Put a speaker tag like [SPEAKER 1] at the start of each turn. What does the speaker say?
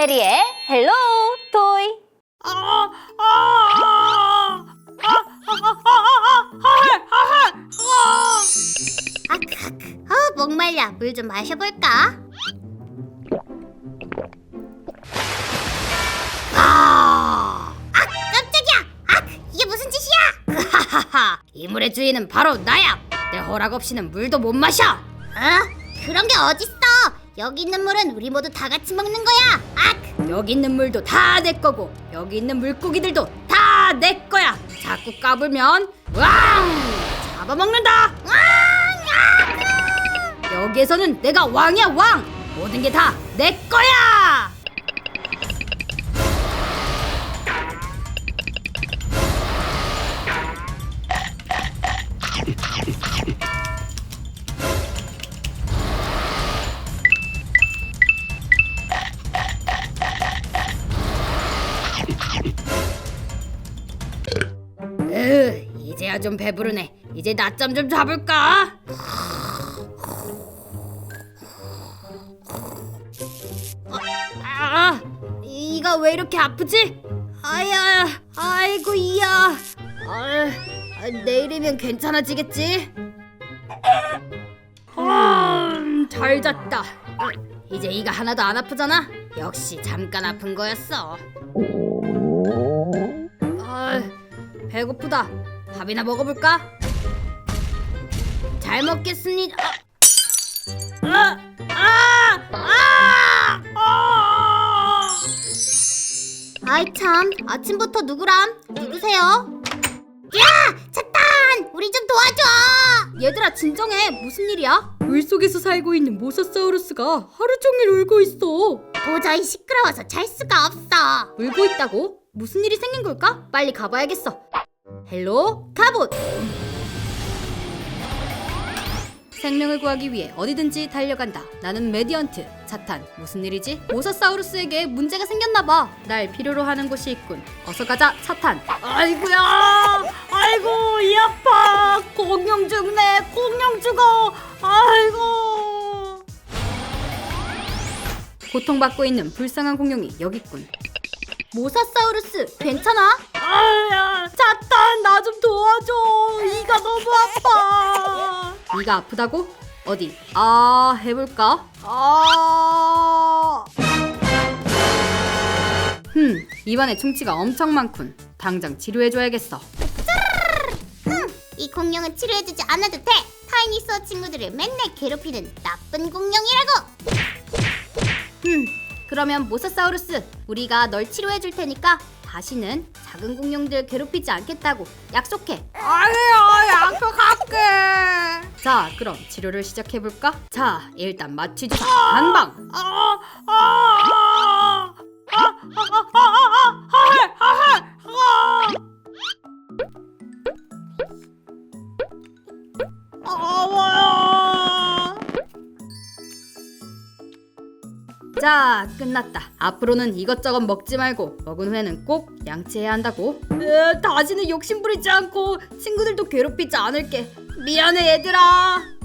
[SPEAKER 1] 세리의 헬로 토이
[SPEAKER 2] 어, 목말라. 물 좀 마셔볼까? 아, 아, 깜짝이야. 아, 이게 무슨 짓이야? 하하하. 이 물의 주인은 바로 나야. 내 허락 없이는 물도 못 마셔. 아, 그런 게 어딨어? 여기 있는 물은 우리 모두 다 같이 먹는 거야. 아, 여기 있는 물도 다 내 거고 여기 있는 물고기들도 다 내 거야. 자꾸 까불면 왕 잡아먹는다. 여기에서는 내가 왕이야 왕. 모든 게 다 내 거야. 으, 이제야 좀 배부르네. 이제 낮잠 좀 잡을까? 아, 이가 왜 이렇게 아프지? 아야, 아이고 이야. 아, 아, 내일이면 괜찮아지겠지? 음, 잘 잤다. 어, 이제 이가 하나도 안 아프잖아. 역시 잠깐 아픈 거였어. 아, 배고프다. 밥이나 먹어볼까? 잘 먹겠습니다. 아, 아, 아, 아! 아이 참, 아침부터 누구람? 누구세요? 야, 차탄, 우리 좀 도와줘. 얘들아 진정해. 무슨 일이야?
[SPEAKER 3] 물 속에서 살고 있는 모사사우루스가 하루 종일 울고 있어.
[SPEAKER 2] 도저히 시끄러워서 잘 수가 없어.
[SPEAKER 3] 울고 있다고? 무슨 일이 생긴 걸까? 빨리 가봐야겠어. 헬로 카봇. 생명을 구하기 위해 어디든지 달려간다. 나는 메디언트. 차탄. 무슨 일이지? 모사사우루스에게 문제가 생겼나 봐. 날 필요로 하는 곳이 있군. 어서 가자, 차탄.
[SPEAKER 1] 아이고야 아이고 이 아파 공룡 죽네 공룡 죽어 아이고
[SPEAKER 3] 고통받고 있는 불쌍한 공룡이 여기 있군. 모사사우루스, 괜찮아?
[SPEAKER 1] 아야
[SPEAKER 3] 네가 아프다고? 어디? 아, 해볼까?
[SPEAKER 1] 아
[SPEAKER 3] 흠, 입안에 충치가 엄청 많군. 당장 치료해줘야겠어.
[SPEAKER 2] 이 공룡은 치료해주지 않아도 돼. 타이니스워 친구들을 맨날 괴롭히는 나쁜 공룡이라고.
[SPEAKER 3] 흠, 그러면 모사사우루스, 우리가 널 치료해줄 테니까 다시는 작은 공룡들 괴롭히지 않겠다고 약속해.
[SPEAKER 1] 아니야 약속할게
[SPEAKER 3] 자, 그럼 치료를 시작해 볼까? 자, 일단 마취주사 한 방.
[SPEAKER 1] 아, 아, 아, 아, 아, 아, 아, 아, 아, 아, 아, 아
[SPEAKER 3] 자, 끝났다. 앞으로는 이것저것 먹지 말고 먹은 후에는 꼭 양치해야 한다고.
[SPEAKER 1] 에, 다시는 욕심 부리지 않고 친구들도 괴롭히지 않을게. 미안해 얘들아.